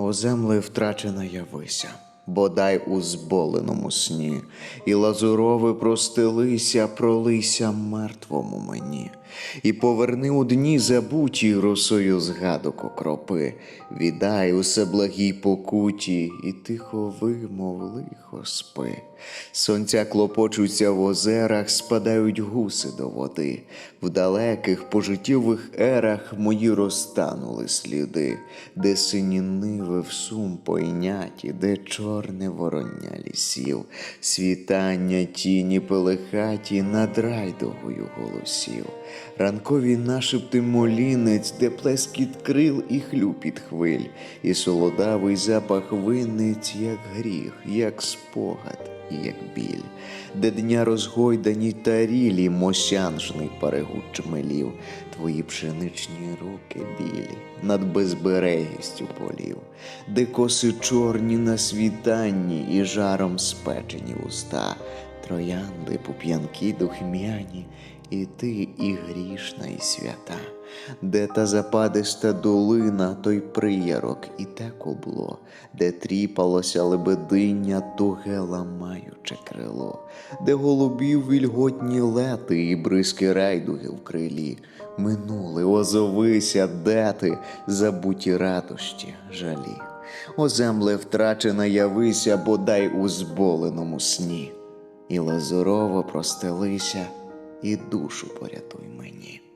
О земле втрачена явися, бодай у зболеному сні, і лазурови простилися, пролися мертвому мені, і поверни у дні забуті росою згадок окропи, віддай усе благій покуті, і тихо вимов лихо спи. Сонця клопочуться в озерах, спадають гуси до води. В далеких пожиттєвих ерах мої розтанули сліди, де сині ниви в сум пойняті, де чорне вороння лісів, світання тіні пелехаті над райдогою голосів, ранкові нашепти молінець, де плескіт крил і хлюпіт хвиль, і солодавий запах винниць, як гріх, як спогад як біль, де дня розгойдані тарілі, мосянжний перегуд чмелів, твої пшеничні руки білі, над безберегістю полів, де коси чорні на світанні і жаром спечені уста, троянди пуп'янки духмяні, і ти і грішна, і свята, де та западиста долина, той приярок і те кубло, де тріпалося лебединня, туге ламаюче крило, де голубів вільготні лети і бризки райдуги в крилі, минули, озовися, де ти, забуті радощі, жалі. О земле втрачена явися, бодай у зболеному сні, і лазурово простелися, і душу порятуй мені.